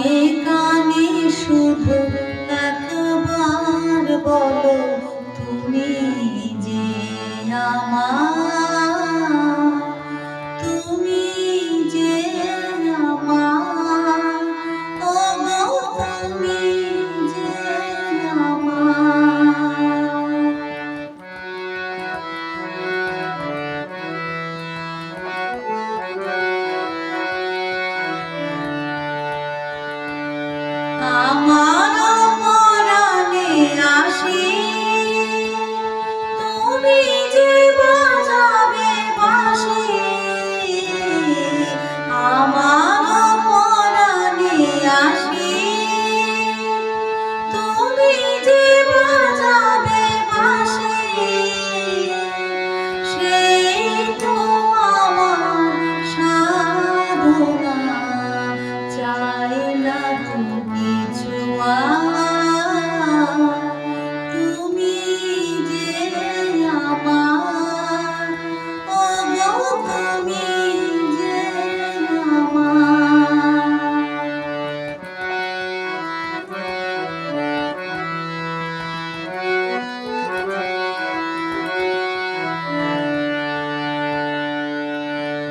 কানে কানে শুধু একবার বলো। Oh.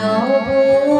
有不